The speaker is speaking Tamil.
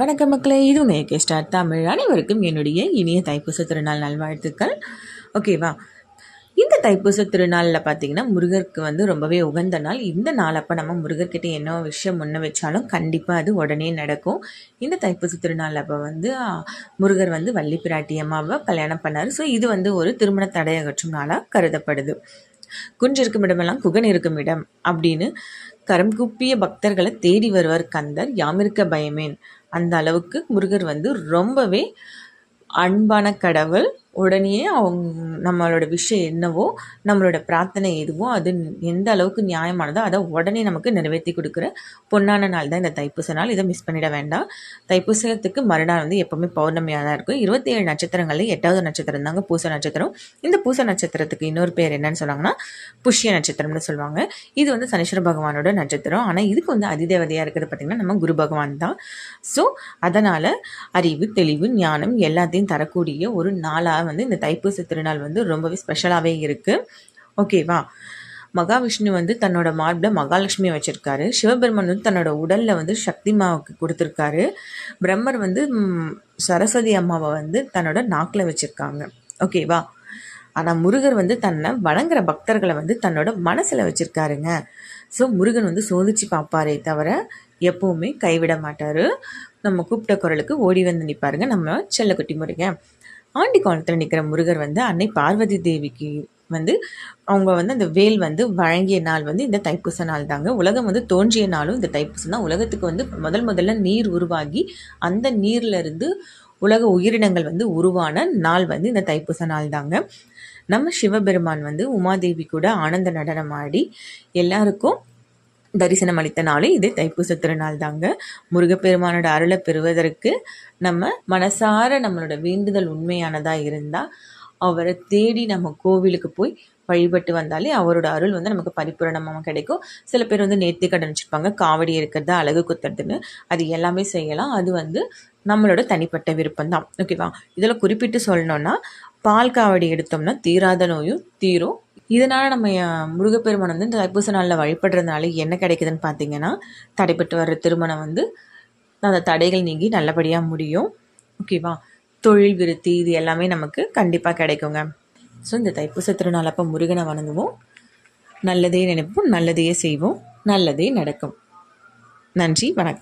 வணக்கம் மக்களே இது உங்கள் கே ஸ்டார் தமிழ். அனைவருக்கும் என்னுடைய இனிய தைப்பூச திருநாள் நல்வாழ்த்துக்கள். ஓகேவா இந்த தைப்பூச திருநாளில் பார்த்தீங்கன்னா முருகருக்கு வந்து ரொம்பவே உகந்த நாள். இந்த நாள் அப்போ நம்ம முருகர்கிட்ட என்ன விஷயம் முன்ன வச்சாலும் கண்டிப்பாக அது உடனே நடக்கும். இந்த தைப்பூச திருநாள் அப்போ வந்து முருகர் வந்து வள்ளி பிராட்டி அம்மாவை கல்யாணம் பண்ணார். ஸோ இது வந்து ஒரு திருமண தடையகற்றும் நாளாக கருதப்படுது. குன்று இருக்கும் இடமெல்லாம் குகன் இருக்கும் இடம் அப்படின்னு கரம் கூப்பிய பக்தர்களை தேடி வருவார் கந்தர். யாமிருக்க பயமேன். அந்த அளவுக்கு முருகர் வந்து ரொம்பவே அன்பான கடவுள். உடனே அவங்க நம்மளோட விஷயம் என்னவோ நம்மளோட பிரார்த்தனை எதுவோ அது எந்த அளவுக்கு நியாயமானதோ அதை உடனே நமக்கு நிறைவேற்றி கொடுக்குற பொன்னான நாள் தான் இந்த தைப்பூச நாள். இதை மிஸ் பண்ணிட வேண்டாம். தைப்பூசத்துக்கு மறுநாள் வந்து எப்போவுமே பௌர்ணமியாக தான் இருக்கும். இருபத்தி ஏழு நட்சத்திரங்களில் எட்டாவது நட்சத்திரம் தாங்க பூச நட்சத்திரம். இந்த பூச நட்சத்திரத்துக்கு இன்னொரு பேர் என்னன்னு சொன்னாங்கன்னா புஷ்ய நட்சத்திரம்னு சொல்லுவாங்க. இது வந்து சனீஸ்வர பகவானோட நட்சத்திரம். ஆனால் இதுக்கு வந்து அதிதேவதையாக இருக்கிறது பார்த்திங்கன்னா நம்ம குரு பகவான் தான். ஸோ அதனால் அறிவு தெளிவு ஞானம் எல்லாத்தையும் தரக்கூடிய ஒரு நாளாக வந்து இந்த தைப்பூச திருநாள் வந்து ரொம்பவே ஸ்பெஷலாகவே இருக்குது ஓகேவா மகாவிஷ்ணு வந்து தன்னோட மார்பில் மகாலட்சுமியை வச்சுருக்காரு. சிவபெருமான் வந்து தன்னோட உடலில் வந்து சக்தி மாவுக்கு கொடுத்துருக்காரு. பிரம்மர் வந்து சரஸ்வதி அம்மாவை வந்து தன்னோட நாக்கில் வச்சுருக்காங்க. ஓகேவா ஆனால் முருகர் வந்து தன்னை வணங்குற பக்தர்களை வந்து தன்னோட மனசில் வச்சுருக்காருங்க. ஸோ முருகன் வந்து சோதிச்சு பார்ப்பாரே தவிர எப்போவுமே கைவிட மாட்டார். நம்ம கூப்பிட்ட குரலுக்கு ஓடி வந்து நிற்பாருங்க நம்ம செல்லக்குட்டி முருகன். ஆண்டி கோணத்தில் நிற்கிற முருகர் வந்து அன்னை பார்வதி தேவிக்கு வந்து அவங்க வந்து அந்த வேல் வந்து வழங்கிய நாள் வந்து இந்த தைப்பூச நாள் தாங்க. உலகம் வந்து தோன்றிய நாளும் இந்த தைப்பூசம் தான். உலகத்துக்கு வந்து முதல் முதல்ல நீர் உருவாகி அந்த நீர்லேருந்து உலக உயிரினங்கள் வந்து உருவான நாள் வந்து இந்த தைப்பூச நாள் தாங்க. நம்ம சிவபெருமான் வந்து உமாதேவி கூட ஆனந்த நடனம் ஆடி எல்லாருக்கும் தரிசனம் அளித்த நாளே இது தைப்பூச திருநாள் தாங்க. முருகப்பெருமானோட அருளை பெறுவதற்கு நம்ம மனசார நம்மளோட வேண்டுதல் உண்மையானதாக இருந்தால் அவரை தேடி நம்ம கோவிலுக்கு போய் வழிபட்டு வந்தாலே அவரோட அருள் வந்து நமக்கு பரிபூரணமாக கிடைக்கும். சில பேர் வந்து நேர்த்தி கடன் வச்சுருப்பாங்க காவடி இருக்கிறது அழகு குத்துறதுன்னு. அது எல்லாமே செய்யலாம். அது வந்து நம்மளோட தனிப்பட்ட விருப்பம் தான் ஓகேவா? இதில் குறிப்பிட்டு சொல்லணும்னா பால் காவடி எடுத்தோம்னா தீராத நோயும் தீரும். இதனால் நம்ம முருகப்பெருமான் வந்து இந்த தைப்பூச நாளில் வழிபடுறதுனால என்ன கிடைக்குதுன்னு பார்த்தீங்கன்னா தடைப்பட்டு வர்ற திருமணம் வந்து அந்த தடைகள் நீங்கி நல்லபடியாக முடியும். ஓகேவா தொழில் விருத்தி இது எல்லாமே நமக்கு கண்டிப்பாக கிடைக்குங்க. ஸோ இந்த தைப்பூச திருநாள் அப்போ முருகனை வணங்குவோம். நல்லதே நினைப்போம் நல்லதையே செய்வோம் நல்லதே நடக்கும். நன்றி வணக்கம்.